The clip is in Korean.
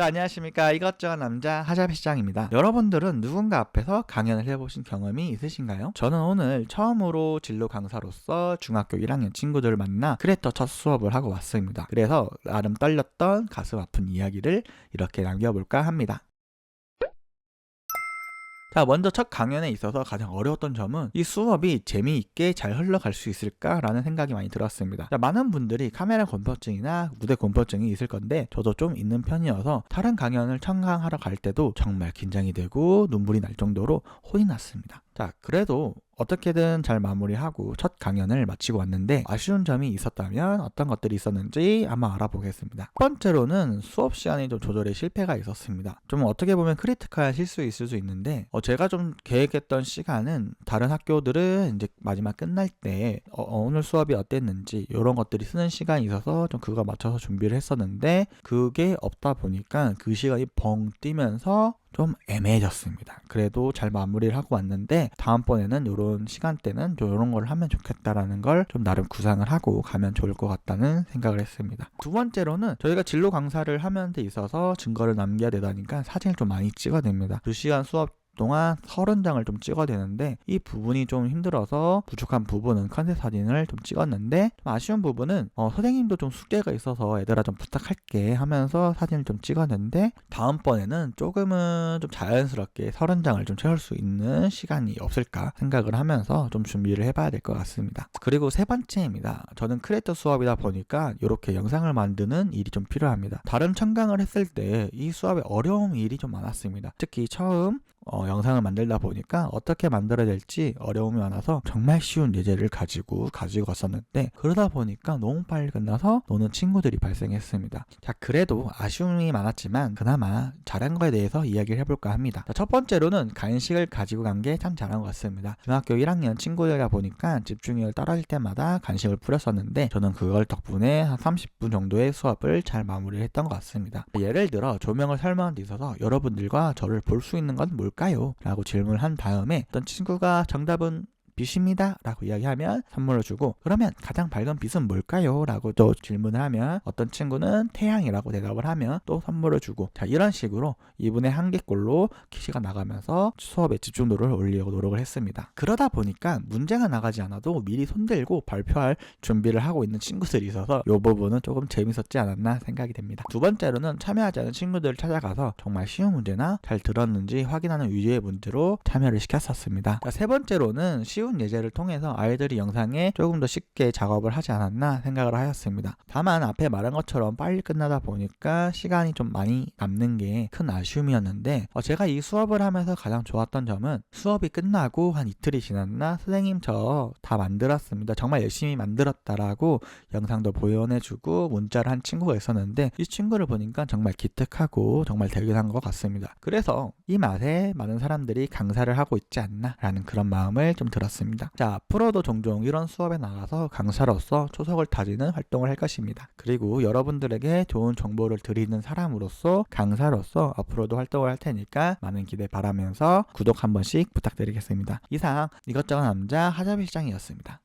자, 안녕하십니까. 이것저것 남자 하자비 시장입니다. 여러분들은 누군가 앞에서 강연을 해보신 경험이 있으신가요? 저는 오늘 처음으로 진로 강사로서 중학교 1학년 친구들을 만나 크리에이터 첫 수업을 하고 왔습니다. 그래서 나름 떨렸던 가슴 아픈 이야기를 이렇게 남겨볼까 합니다. 자, 먼저 첫 강연에 있어서 가장 어려웠던 점은 이 수업이 재미있게 잘 흘러갈 수 있을까라는 생각이 많이 들었습니다. 자, 많은 분들이 카메라 공포증이나 무대 공포증이 있을 건데 저도 좀 있는 편이어서 다른 강연을 청강하러 갈 때도 정말 긴장이 되고 눈물이 날 정도로 혼이 났습니다. 자, 그래도 어떻게든 잘 마무리하고 첫 강연을 마치고 왔는데 아쉬운 점이 있었다면 어떤 것들이 있었는지 한번 알아보겠습니다. 첫 번째로는 수업 시간에 좀 조절에 실패가 있었습니다. 좀 어떻게 보면 크리티컬한 실수 있을 수 있는데 어, 제가 좀 계획했던 시간은 다른 학교들은 이제 마지막 끝날 때 어, 어, 오늘 수업이 어땠는지 이런 것들이 쓰는 시간이 있어서 좀 그거 맞춰서 준비를 했었는데 그게 없다 보니까 그 시간이 벙 뛰면서 좀 애매해졌습니다. 그래도 잘 마무리를 하고 왔는데 다음번에는 이런 시간대는 이런 걸 하면 좋겠다라는 걸 좀 나름 구상을 하고 가면 좋을 것 같다는 생각을 했습니다. 두 번째로는 저희가 진로 강사를 하는 데 있어서 증거를 남겨야 되다니까 사진을 좀 많이 찍어야 됩니다. 두 시간 수업 동안 30장을 좀 찍어야 되는데 이 부분이 좀 힘들어서 부족한 부분은 컨셉 사진을 좀 찍었는데 좀 아쉬운 부분은 어, 선생님도 좀 숙제가 있어서 얘들아 좀 부탁할게 하면서 사진을 좀 찍었는데 다음번에는 조금은 좀 자연스럽게 30장을 좀 채울 수 있는 시간이 없을까 생각을 하면서 좀 준비를 해봐야 될 것 같습니다. 그리고 세 번째입니다. 저는 크리에이터 수업이다 보니까 이렇게 영상을 만드는 일이 좀 필요합니다. 다른 청강을 했을 때 이 수업에 어려운 일이 좀 많았습니다. 특히 처음 어, 영상을 만들다 보니까 어떻게 만들어야 될지 어려움이 많아서 정말 쉬운 예제를 가지고 가지고 왔었는데 그러다 보니까 너무 빨리 끝나서 노는 친구들이 발생했습니다. 자 그래도 아쉬움이 많았지만 그나마 잘한 거에 대해서 이야기를 해볼까 합니다. 자, 첫 번째로는 간식을 가지고 간 게 참 잘한 것 같습니다. 중학교 1학년 친구들이다 보니까 집중력을 떨어질 때마다 간식을 뿌렸었는데 저는 그걸 덕분에 한 30분 정도의 수업을 잘 마무리를 했던 것 같습니다. 예를 들어 조명을 설명한 데 있어서 여러분들과 저를 볼 수 있는 건 뭘까 요? 라고 질문을 한 다음에 어떤 친구가 정답은 빛입니다. 라고 이야기하면 선물을 주고 그러면 가장 밝은 빛은 뭘까요? 라고 또 질문을 하면 어떤 친구는 태양이라고 대답을 하면 또 선물을 주고 자 이런 식으로 2분의 한 개꼴로 퀴즈가 나가면서 수업의 집중도를 올리려고 노력을 했습니다. 그러다 보니까 문제가 나가지 않아도 미리 손들고 발표할 준비를 하고 있는 친구들이 있어서 이 부분은 조금 재밌었지 않았나 생각이 됩니다. 두 번째로는 참여하지 않은 친구들을 찾아가서 정말 쉬운 문제나 잘 들었는지 확인하는 위주의 문제로 참여를 시켰었습니다. 자, 세 번째로는 쉬운 예제를 통해서 아이들이 영상에 조금 더 쉽게 작업을 하지 않았나 생각을 하였습니다. 다만 앞에 말한 것처럼 빨리 끝나다 보니까 시간이 좀 많이 남는 게 큰 아쉬움이었는데 어, 제가 이 수업을 하면서 가장 좋았던 점은 수업이 끝나고 한 이틀이 지났나 선생님 저 다 만들었습니다. 정말 열심히 만들었다라고 영상도 보여내주고 문자를 한 친구가 있었는데 이 친구를 보니까 정말 기특하고 정말 대견한 것 같습니다. 그래서 이 맛에 많은 사람들이 강사를 하고 있지 않나라는 그런 마음을 좀 들었습니다. 자 앞으로도 종종 이런 수업에 나가서 강사로서 초석을 다지는 활동을 할 것입니다. 그리고 여러분들에게 좋은 정보를 드리는 사람으로서 강사로서 앞으로도 활동을 할 테니까 많은 기대 바라면서 구독 한 번씩 부탁드리겠습니다. 이상 이것저것 남자 하자비 시장이었습니다.